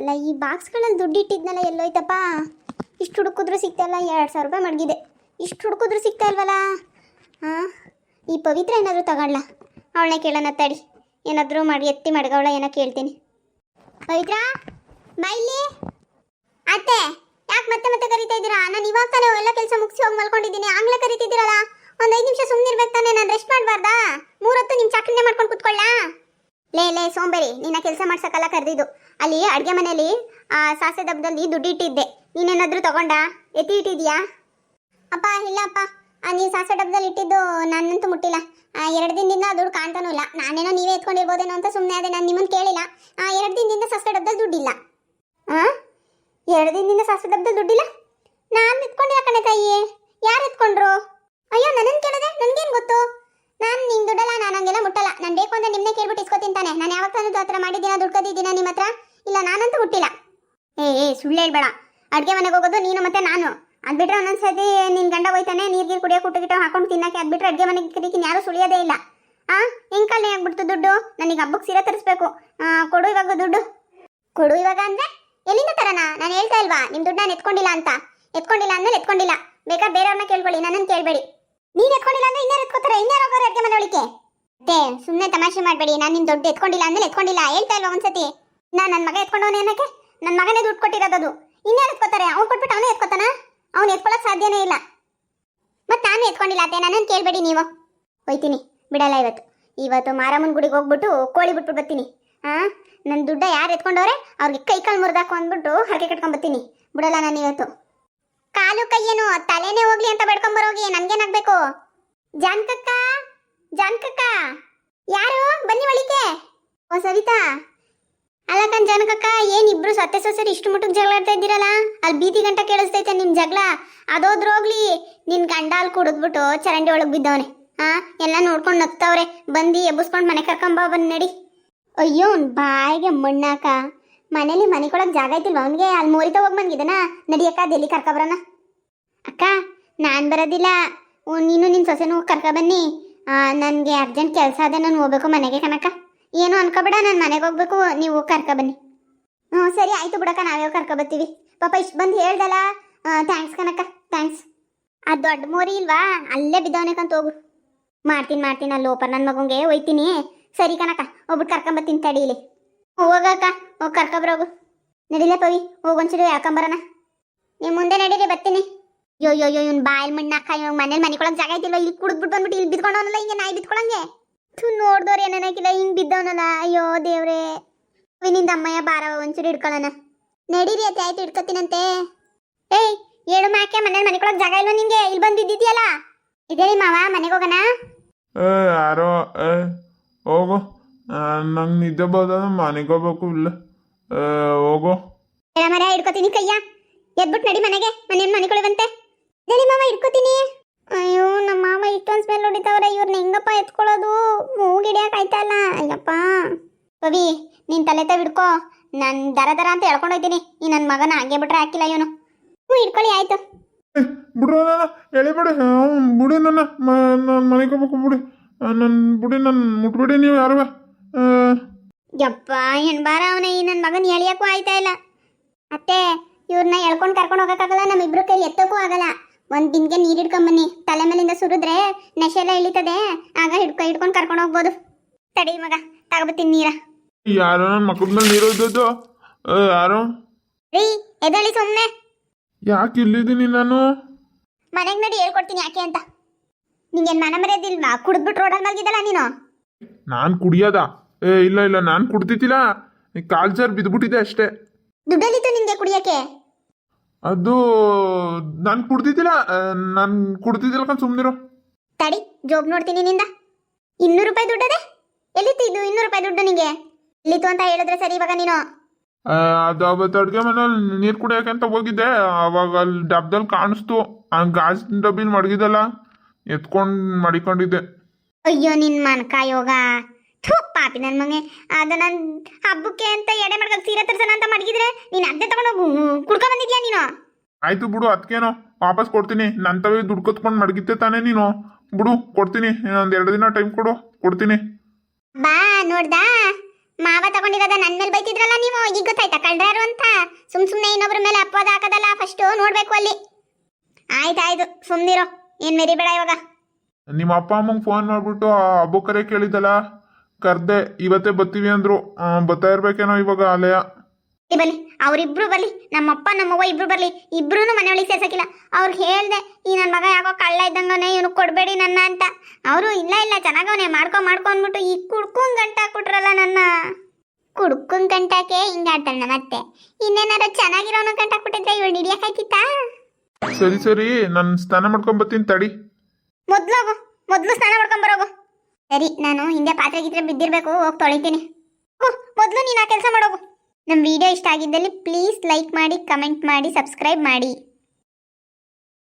ಅಲ್ಲ, ಈ ಬಾಕ್ಸ್ಗಳಲ್ಲಿ ದುಡ್ಡು ಇಟ್ಟಿದ್ನಲ್ಲ, ಎಲ್ಲೋಯ್ತಪ್ಪ? ಇಷ್ಟು ಹುಡುಕಿದ್ರು ಸಿಗ್ತಾಯಿಲ್ಲ, ಎರಡು ಸಾವಿರ ರೂಪಾಯಿ ಮಡಗಿದೆ. ಇಷ್ಟು ಹುಡುಕಿದ್ರು ಸಿಗ್ತಾ ಇಲ್ವಲ್ಲ ಹಾಂ ಈ ಪವಿತ್ರ ಏನಾದರೂ ತಗೊಳ್ಳ ಅವಳನ್ನ ಕೇಳೋಣ, ತಡಿ. ಏನಾದರೂ ಮಾಡಿ, ಎತ್ತಿ ಮಡಗವಳ ಏನೋ ಕೇಳ್ತೀನಿ. ಪವಿತ್ರ? ಬೈಲಿ ಅತ್ತೆ, ಯಾಕೆ ಮತ್ತೆ ಮತ್ತೆ ಕರಿತಾ ಇದ್ದೀರಾ? ನಾನು ಇವಾಗ ತಾನೇ ಎಲ್ಲ ಕೆಲಸ ಮುಗಿಸಿ ಹೋಗಿ ಮಲ್ಕೊಂಡಿದ್ದೀನಿ. ಆಗ್ಲೇ ಕರಿತಿದ್ದೀರಲ್ಲ? ಒಂದು ಐದು ನಿಮಿಷ ಸುಮ್ಮನಿರ್ಬೇಕು ತಾನೇ? ನಾನು ರೆಸ್ಟ್ ಮಾಡಬಾರ್ದಾ? ಮೂರತ್ತು ನಿಮ್ಮ ಚಾಕ್ರಿನೇ ಮಾಡ್ಕೊಂಡು ಕುತ್ಕೊಳ್ಳಾ? ಲೇ ಲೇ, ಸೋಂಬೇರಿ, ನಿನ್ನ ಕೆಲಸ ಮಾಡ್ಸಕ್ಕಲ್ಲ ಕರೆದಿದ್ದು. ಅಲ್ಲಿ ಅಡುಗೆ ಮನೆಯಲ್ಲಿ ಆ ಸಾಸೆ ದಬ್ಬದಲ್ಲಿ ದುಡ್ಡು ಇಟ್ಟಿದ್ದೆ. ನೀನೇನಾದರೂ ತಗೊಂಡ? ಎತ್ತಿ ಇಟ್ಟಿದ್ಯಾ? ಅಪ್ಪ, ಇಲ್ಲ, ಅಪ್ಪ. ನೀವು ಸಾಸೆ ಡಬ್ಬದಲ್ಲಿ ಇಟ್ಟಿದ್ದು ನನ್ನಂತೂ ಮುಟ್ಟಿಲ್ಲ. ಎರಡು ದಿನದಿಂದ ದುಡ್ಡು ಕಾಣ್ತಾನೂ ಇಲ್ಲ. ನಾನೇನೋ ನೀವೇ ಎತ್ಕೊಂಡಿರ್ಬೋದೇನೋ ಅಂತ ಸುಮ್ಮನೆ ಅದೇ, ನಾನು ನಿಮ್ಮನ್ನು ಕೇಳಿಲ್ಲ. ಎರಡು ದಿನದಿಂದ ಸಾಸೆ ಡಬ್ಬದಲ್ಲಿ ದುಡ್ಡಿಲ್ಲ. ಹಾಂ ಎರಡು ದಿನದಿಂದ ಸಾಸೆ ಡಬ್ಬದಲ್ಲಿ ದುಡ್ಡಿಲ್ಲ? ನಾನು ಎತ್ಕೊಂಡಿಲ್ಲ ಕಣೆ ತಾಯಿ ಯಾರು ಎತ್ಕೊಂಡ್ರು? ಅಯ್ಯೋ ನನ್ನನ್ನು ಕೇಳಿದೆ? ನನಗೇನು ಗೊತ್ತು? ನಾನು ನಿಮ್ ದುಡ್ಡಲ್ಲ ನಾನು ಹಂಗೆಲ್ಲ ಮುಟ್ಟಲ್ಲ ನಾನು ಬೇಕು ಅಂದ್ರೆ ನಿಮ್ಮನ್ನೇ ಕೇಳ್ಬಿಟ್ಟು ಇಸ್ಕೊತೀನಿ ತಾನೆ ನಾನು ಯಾವಾಗ ತಂದು ಹತ್ರ ಮಾಡಿದ್ದೀನ ದುಡ್ಡು ಕದ್ದಿದ್ದೀನ ನಿಮ್ಮ ಹತ್ರ? ಇಲ್ಲ, ನಾನಂತೂ ಹುಟ್ಟಿಲ್ಲ. ಏ ಏ, ಸುಳ್ಳು ಹೇಳ್ಬೇಡ. ಅಡುಗೆ ಮನೆಗೆ ಹೋಗೋದು ನೀನು ಮತ್ತೆ ನಾನು. ಅದು ಬಿಟ್ರೆ ಒಂದೊಂದು ಸತಿ ನಿನ್ ಗಂಡ ಹೋಯ್ತಾನೆ ನೀರ್ ಗೀರು ಕುಡಿಯೋ ಕುಟ್ಟು ಗಿಟ್ಟ ಹಾಕೊಂಡು ತಿನ್ನಕ್ಕೆ ಅದ್ಬಿಟ್ರೆ ಅಡುಗೆ ಮನೆಗೆ ಕರೀತೀನಿ ಯಾರು ಸುಳಿಯೋದೇ ಇಲ್ಲ. ಆ, ಹೆಂಗ್ ಕಾಲೇ ಆಗ್ಬಿಡ್ತು ದುಡ್ಡು? ನನಗೆ ಹಬ್ಬಕ್ಕೆ ಸೀರೆ ತರಿಸ್ಬೇಕು. ಕೊಡು ಇವಾಗ ದುಡ್ಡು. ಕೊಡು ಇವಾಗ ಅಂದ್ರೆ ಎಲ್ಲಿಂದ ತರನಾ ನಾನು ಹೇಳ್ತಾ ಇಲ್ವಾ? ನಿಮ್ ದುಡ್ಡು ನಾನು ಎತ್ಕೊಂಡಿಲ್ಲ ಅಂತ. ಎತ್ಕೊಂಡಿಲ್ಲ ಅಂದ್ರೆ ಎತ್ಕೊಂಡಿಲ್ಲ. ಬೇಕಾದ್ರೆ ಬೇರೆಯವ್ರನ್ನ ಕೇಳ್ಕೊಳ್ಳಿ ನನ್ನನ್ನು ಕೇಳಬೇಡಿ. ನೀನ್ ಎತ್ಕೊಂಡಿಲ್ಲ ಅಂದ್ರೆ ಇನ್ಯಾರು ಎತ್ಕೋತಾರೆ? ಇನ್ಯಾರು ಹೋಗೋರು ಅಡ್ಗೆ ಮನೆ ಒಳಿಕೆ ಅದೇ ಸುಮ್ಮನೆ ತಮಾಷೆ ಮಾಡಬೇಡಿ. ನಾನು ನಿನ್ ದುಡ್ಡು ಎತ್ಕೊಂಡಿಲ್ಲ ಅಂದ್ರೆ ಎತ್ಕೊಂಡಿಲ್ಲ. ಹೇಳ್ತಾ ಇಲ್ವಾ ಒಂದ್ಸತಿ? ನಾ ನನ್ನ ಮಗ ಎತ್ಕೊಂಡವನೇ ಏನಕ್ಕೆ ನನ್ನ ಮಗನೇ ದುಡ್ಡು ಕೊಟ್ಟಿರೋದು ಇನ್ಯಾರು ಎತ್ಕೋತಾರೆ? ಅವ್ನು ಕೊಟ್ಬಿಟ್ಟು ಅವನೇ ಎತ್ಕೋತಾನ? ಅವ್ನು ಎತ್ಕೊಳಕ್ ಸಾಧ್ಯನೇ ಇಲ್ಲ. ಮತ್ತೆ ನಾನು ಎತ್ಕೊಂಡಿಲ್ಲ ಅತ್ತೆ. ನನ್ನನ್ನು ಕೇಳಬೇಡಿ ನೀವು. ಹೋಯ್ತೀನಿ. ಬಿಡಲ್ಲ ಇವತ್ತು. ಇವತ್ತು ಮಾರಮ್ಮನ ಗುಡಿಗೆ ಹೋಗ್ಬಿಟ್ಟು ಕೋಳಿ ಬಿಟ್ಬಿಟ್ಟು ಬರ್ತೀನಿ. ಆ? ನನ್ನ ದುಡ್ಡ ಯಾರು ಎತ್ಕೊಂಡವ್ರೆ? ಅವ್ರಿಗೆ ಕೈ ಕಾಲು ಮುರಿದಾಕು ಅಂದ್ಬಿಟ್ಟು ಹರಕೆ ಕಟ್ಕೊಂಡ್ ಬರ್ತೀನಿ. ಬಿಡಲ್ಲ ನಾನು ಇವತ್ತು. ಕಾಲು ಕೈಯೇನು ತಲೆನೇ ಹೋಗ್ಲಿ ಅಂತ ಬೇಡ್ಕೊಂಬರೋಗಿ ನನಗೇನಾಗಬೇಕು? ಜಾನ್ಕಕ್ಕ? ಜಾನ್ಕಕ್ಕ? ಯಾರು? ಬನ್ನಿ ಒಳಿಕೆ ಓ, ಸವಿತಾ. ಅಲ್ಲ ಜಾನಕಕ್ಕ, ಏನ್ ಇಬ್ರು ಸತ್ತೆ ಸೊಸೆರು ಇಷ್ಟು ಮುಟ್ಟಕ್ ಜಗಳ ಆಡ್ತಾ ಇದ್ದೀರಲ್ಲ? ಅಲ್ಲಿ ಬೀದಿ ಗಂಟ ಕೇಳಿಸ್ತೈತೆ ನಿಮ್ಮ ಜಗಳ. ಅದೋದ್ರೋಗ್ಲಿ ನಿನ್ ಗಂಡ ಅಲ್ಲಿ ಕುಡಿದ್ಬಿಟ್ಟು ಚರಂಡಿ ಒಳಗೆ ಬಿದ್ದವನೆ. ಆ, ಎಲ್ಲ ನೋಡ್ಕೊಂಡು ನಗ್ತವ್ರೆ. ಬಂದು ಎಬ್ಬಿಸ್ಕೊಂಡು ಮನೆ ಕರ್ಕೊಂಬ ಬಂದ್ ನಡಿ. ಅಯ್ಯೋ ಬಾಯಿಗೆ ಮಣ್ಣಾಕ. ಮನೇಲಿ ಮನೆಗೊಳಗ್ ಜಾಗ ಐತಿಲ್ವ ಅವನಿಗೆ? ಅಲ್ಲಿ ಮೋರಿತ ಹೋಗ್ ಬಂದಿದ್ದಾನ ನಡಿಯಕ್ಕ ದೆಲ್ಲಿ ಕರ್ಕೊಬರೋಣ ಅಕ್ಕ, ನಾನು ಬರೋದಿಲ್ಲ. ನೀನು ನಿನ್ನ ಸೊಸೆನೂ ಕರ್ಕ ಬನ್ನಿ. ನನಗೆ ಅರ್ಜೆಂಟ್ ಕೆಲಸ ಅದ, ನಾನು ಹೋಗ್ಬೇಕು ಮನೆಗೆ ಕನಕ ಏನು ಅನ್ಕೋಬೇಡ, ನಾನು ಮನೆಗೆ ಹೋಗ್ಬೇಕು, ನೀವು ಕರ್ಕೊ ಬನ್ನಿ. ಹ್ಞೂ, ಸರಿ, ಆಯಿತು ಬಿಡಕ್ಕ, ನಾವೇ ಕರ್ಕೊ ಬರ್ತೀವಿ. ಪಾಪ ಇಷ್ಟು ಬಂದು ಹೇಳ್ದಲ್ಲ? ಥ್ಯಾಂಕ್ಸ್ ಕನಕ ಥ್ಯಾಂಕ್ಸ್ ಆ ದೊಡ್ಡ ಮೋರಿ ಇಲ್ವಾ? ಅಲ್ಲೇ ಬಿದ್ದವನೇಕಂತ ಹೋಗು. ಮಾಡ್ತೀನಿ ಮಾಡ್ತೀನಿ, ಅಲ್ಲಿ ಓಪರ್ ನನ್ನ ಮಗಂಗೆ ಒಯ್ತೀನಿ. ಸರಿ ಕಣಕ್ಕ ಒಬ್ಬಿಟ್ಟು ಕರ್ಕೊಂಬತ್ತೀನಿ ತಡೀಲಿ ಹೋಗಕ್ಕ ಹೋಗಿ ಕರ್ಕೊಬ್ರೋಗು ನಡಿಲೆ ಪವಿ ಹೋಗೊಂಚೂರು ಯಾಕಂಬರೋಣ. ನೀವು ಮುಂದೆ ನಡೀರಿ, ಬರ್ತೀನಿ. ಯೋ ಯೋ ಯೋ ಬಾಯಲ್ ಮಣ್ಣ ಮಣ್ಣಾಕ ಇವಾಗ ಮನೇಲಿ ಮನೆಕೊಳಕ್ ಜಾಗ ಇದಿಲ್ಲ ಇಲ್ಲಿ ಕುಡಿದ್ಬಿಟ್ಟು ಬಂದ್ಬಿಟ್ಟು ಇಲ್ಲಿ ಬಿದ್ಕೊಂಡವನಲ್ಲ ಹಿಂಗೆ ನಾಯಿ ಬಿದ್ಕೊಳಂಗೆ. ತು ನೋಡ್ದವ್ರು ಏನೇನಾಕಿಲ್ಲ ಹಿಂಗ್ ಬಿದ್ದವನಲ್ಲ. ಅಯ್ಯೋ ದೇವ್ರೇ. ವಿನಿಂದ ಅಮ್ಮಯ್ಯ ಬಾರ ಒಂಚೂರು ಹಿಡ್ಕೊಳ್ಳೋಣ ನಡೀರಿ ಅತ್ತೆ ಆಯ್ತು ಹಿಡ್ಕೊತೀನಂತೆ. ಏಯ್ ಏಳು ಮಾಕೆ ಮನೇಲಿ ಮನೆಕೊಳಕ್ ಜಾಗ ಇಲ್ವ ನಿಂಗೆ? ಇಲ್ಲಿ ಬಂದಿದ್ದೀಯಲ್ಲ ಇದೇಳಿ ಮಾವ ಮನೆಗೆ ಹೋಗೋಣ? ಏ ಯಾರೋ ಹೋಗೋ. ಹೋಗು ನಂಗೆ ನಿದ್ದೆ ಬರ್ತದ ಮನೆಗೆ ಹೋಗ್ಬೇಕು ಇಲ್ಲ. ಏ, ಹೋಗು. ಮರ ಹಿಡ್ಕೊತೀನಿ ಕಯ್ಯ. ಎದ್ಬಿಟ್ಟು ನಡಿ ಮನೆಗೆ ಮನೆ ಮನೆಗೊಳವಂತೆ ಇದೇಳಿ ಮಾವ ಇಟ್ಕೋತೀನಿ ಅಯ್ಯೋ ನಮ್ಮ ಮಾವ ಇಷ್ಟೊಂದು ಸ್ಮೆಲ್ ಹೊಡಿತಾವ್ರೆ ಇವ್ರನ್ನ ಹೆಂಗಪ್ಪ ಎತ್ಕೊಳ್ಳೋದು? ಮೂಗಿಡಿಯಕ್ಕೆ ಆಯ್ತಾ ಇಲ್ಲ. ಅಯ್ಯಪ್ಪ. ಪವಿ ನೀನ್ ತಲೆ ತಾವ ಹಿಡ್ಕೋ. ನಾನು ದರ ದರ ಅಂತ ಹೇಳ್ಕೊಂಡು ಹೋಗ್ತೀನಿ ಈ ನನ್ನ ಮಗನ ಹಂಗೆ ಬಿಟ್ರೆ ಹಾಕಿಲ್ಲ ಇವನು. ಹ್ಞೂ ಇಟ್ಕೊಳ್ಳಿ ಆಯ್ತು. ಹೇಳಿ ನನ್ನ ಎಳಿಬೇಡಿ ಬಿಡಿ. ನನ್ನ ನನ್ನ ಮನೆಗೆ ಹೋಗ್ಬೇಕು ಬಿಡಿ. ನನ್ನ ಬಿಡಿ ನನ್ನ ಮುಟ್ಬಿಡಿ ನೀವು ಯಾರು ಯಪ್ಪ ಹೆಣ್ಬಾರ ಅವನೇ ಈ ನನ್ನ ಮಗನ ಹೇಳಿಯಕ್ಕೂ ಆಯ್ತಾ ಇಲ್ಲ. ಅತ್ತೆ ಇವ್ರನ್ನ ಎಳ್ಕೊಂಡು ಕರ್ಕೊಂಡು ಹೋಗಕ್ಕಾಗಲ್ಲ ನಮ್ಮಿಬ್ರು ಕೈಲಿ ಎತ್ತಕ್ಕೂ ಆಗಲ್ಲ. ಒಂದ್ ದಿನ್ಗೆ ನೀರ್ ಹಿಡ್ಕೊಂಬನ್ನಿ ತಲೆ ಮೇಲಿಂದ ಸುರಿದ್ರೆ ನೆಶೆ ಎಲ್ಲ ಇಳಿತದೆ. ಆಗ ಹಿಡ್ಕೊ ಹಿಡ್ಕೊಂಡು ಕರ್ಕೊಂಡು ಹೋಗ್ಬೋದು. ತಡಿ ಮಗ ತಗೋಬತ್ತೀನಿ ನೀರ. ಯಾರೋ ನನ್ನ ಮಕ್ಕಳ ಮೇಲೆ ನೀರು ಇದ್ದದ್ದು ಯಾರೋ? ರೀ ಎದಳಿ ಸುಮ್ಮನೆ ಯಾಕೆ ಇಲ್ಲಿದ್ದೀನಿ ನಾನು? ಮನೆಗೆ ನಡಿ ಹೇಳ್ಕೊಡ್ತೀನಿ ಯಾಕೆ ಅಂತ. ನಿಂಗೆ ಮನ ಮರ್ಯಾದಿಲ್ವಾ ಕುಡಿದ್ಬಿಟ್ಟು ರೋಡಲ್ಲಿ ಮಲಗಿದಲ್ಲ ನೀನು? ನಾನು ಕುಡಿಯೋದ? ಏ ಇಲ್ಲ ಇಲ್ಲ ನಾನು ಕುಡ್ತಿದ್ದಿಲ್ಲ. ಕಾಲ್ ಸರ್ ಬಿದ್ಬಿಟ್ಟಿದೆ ಅಷ್ಟೇ. ದುಡ್ಡಲ್ಲಿತ್ತು ನಿಂಗೆ ಕುಡಿಯಕ್ಕೆ? ಅದು ನಾನು ಕುಡ್ತಿದ್ದಿಲ್ಲ ನಾನು ಕುಡ್ತಿದ್ದಿಲ್ಲ ಕಣ್ ಸುಮ್ಮನಿರೋ ತಡಿ ಜೋಬ್ ನೋಡ್ತೀನಿ ನಿಂದ. ಇನ್ನೂರು ರೂಪಾಯಿ ದುಡ್ಡದೆ ಎಲ್ಲಿತ್ತು ಇದು ಇನ್ನೂರು ರೂಪಾಯಿ ದುಡ್ಡು ನಿಂಗೆ? ಎಲ್ಲಿತ್ತು ಅಂತ ಹೇಳಿದ್ರೆ ಸರಿ ಇವಾಗ ನೀನು. ಅದು ಅವತ್ತು ಅಡುಗೆ ಮನೇಲಿ ನೀರು ಕುಡಿಯೋಕೆ ಅಂತ ಹೋಗಿದ್ದೆ. ಅವಾಗ ಅಲ್ಲಿ ಡಬ್ದಲ್ಲಿ ಕಾಣಿಸ್ತು. ಆ ಗಾಜ್ ಡಬ್ಬಿನ ಮಡಗಿದಲ್ಲ. ಎತ್ಕೊಂಡು ಮಡಿಕೊಂಡಿದ್ದೆ. ಅಯ್ಯೋ ನಿನ್ ಮನ್ಕ ಯೋಗ. ಥೂ ಪಾಪಿ ನನ್ ಮನೆ ಅದ ನನ್ ಹಬ್ಬಕ್ಕೆ ಅಂತ ಎಡೆ ಮಾಡ್ಕೊಂಡು ಸೀರೆ ತರ್ಸೋಣ ಮಡಗಿದ್ರೆ ನೀನ್ ಅದ್ದೇ ತಗೊಂಡು ಕುಡ್ಕೊ ಬಂದಿದ್ಯಾ ನೀನು? ಆಯ್ತು ಬಿಡು ಅದಕ್ಕೇನೋ ವಾಪಸ್ ಕೊಡ್ತೀನಿ. ನಂತವೇ ದುಡ್ಡು ಕತ್ಕೊಂಡು ಮಡಗಿದ್ದೆ ತಾನೇ ನೀನು. ಬಿಡು ಕೊಡ್ತೀನಿ. ಇನ್ನೊಂದು ಎರಡು ದಿನ ಟೈಮ್ ಕೊಡು. ಕೊಡ್ತೀನಿ. ಬಾ ನೋಡ್ದಾ? ಮಾವ ತಗೊಂಡಿರೋದ ನನ್ನ ಮೇಲೆ ಬೈತಿದ್ರಲ್ಲ ನೀವು? ಈಗ ಗೊತ್ತಾಯ್ತಾ? ಕಳ್ರಾರು ಅಂತ. ಸುಮ್ ಸುಮ್ನೆ ಇನ್ನೊಬ್ರ ಮೇಲೆ ಅಪ್ಪದ ಹಾಕದಲ್ಲ? ಫಸ್ಟ್ ನೋಡ್ಬೇಕು ಅಲ್ಲಿ. ಆಯ್ತಾಯ್ತು ಸುಮ್ನಿರೋ. ಏನ್ ಮೆರಿಬೇಡ ಇವಾಗ. ನಿಮ್ಮ ಅಪ್ಪ ಅಮ್ಮಂಗೆ ಫೋನ್ ಮಾಡ್ಬಿಟ್ಟು ಅಬ್ಬು ಕರೆ ಕೇಳಿದಲ್ಲ ಕರ್ದೆ ಇವತ್ತೇ ಬತ್ತೀವಿ ಅಂದ್ರು. ಬತ್ತಾ ಇರ್ಬೇಕೇನೋ ಇವಾಗ ಅಲೆಯ. ಈ ಬನ್ನಿ ಅವರಿಬ್ರು ಬರ್ಲಿ ನಮ್ಮಪ್ಪ ನಮ್ಮವ್ವ ಇಬ್ರು ಬರ್ಲಿ ಇಬ್ರು ಮನೆಯೊಳಗೆ ಸೇರ್ಸಕ್ಕಿಲ್ಲ ಅವ್ರು ಹೇಳ್ದೆ ಈ ನನ್ನ ಮಗ ಯಾಕೋ ಕಳ್ಳ ಇದ್ದಂಗವನೆ ಇವನು ಕೊಡಬೇಡಿ ನನ್ನ ಅಂತ. ಅವರು ಇಲ್ಲ ಇಲ್ಲ ಚೆನ್ನಾಗವನೆ ಮಾಡ್ಕೊ ಮಾಡ್ಕೊ ಅಂದ್ಬಿಟ್ಟು ಈ ಕುಡ್ಕೊಂಡ್ ಗಂಟ ಕೊಟ್ರಲ್ಲ ನನ್ನ. ಕುಡ್ಕೊಂಡ್ ಗಂಟಕ್ಕೆ ಹಿಂಗಾಡ್ತಾಳೆ ಮತ್ತೆ ಇನ್ನೇನಾರ ಚೆನ್ನಾಗಿರೋನು ಗಂಟ ಹಾಕ್ಬಿಟ್ಟಿದ್ರೆ ಇವಳು ಹಿಡಿಯಕ್ಕಾಯ್ತಿತ್ತಾ? ಸರಿ ಸರಿ ನಾನು ಸ್ನಾನ ಮಾಡ್ಕೊಂಡ್ ಬರ್ತೀನಿ ತಡಿ. ಮೊದ್ಲೋಗು ಮೊದ್ಲು ಸ್ನಾನ ಮಾಡ್ಕೊಂಡ್ ಬರೋಗು. ಸರಿ ನಾನು ಹಿಂದೆ ಪಾತ್ರೆ ಗಿತ್ರೆ ಬಿದ್ದಿರ್ಬೇಕು ಹೋಗಿ ತೊಳಿತೀನಿ. ಮೊದ್ಲು ನೀನು ಆ ಕೆಲಸ ಮಾಡೋಗು. ನಮ್ಮ ವಿಡಿಯೋ ಇಷ್ಟ ಆಗಿದ್ದಲ್ಲಿ ಪ್ಲೀಸ್ ಲೈಕ್ ಮಾಡಿ ಕಮೆಂಟ್ ಮಾಡಿ ಸಬ್ಸ್ಕ್ರೈಬ್ ಮಾಡಿ.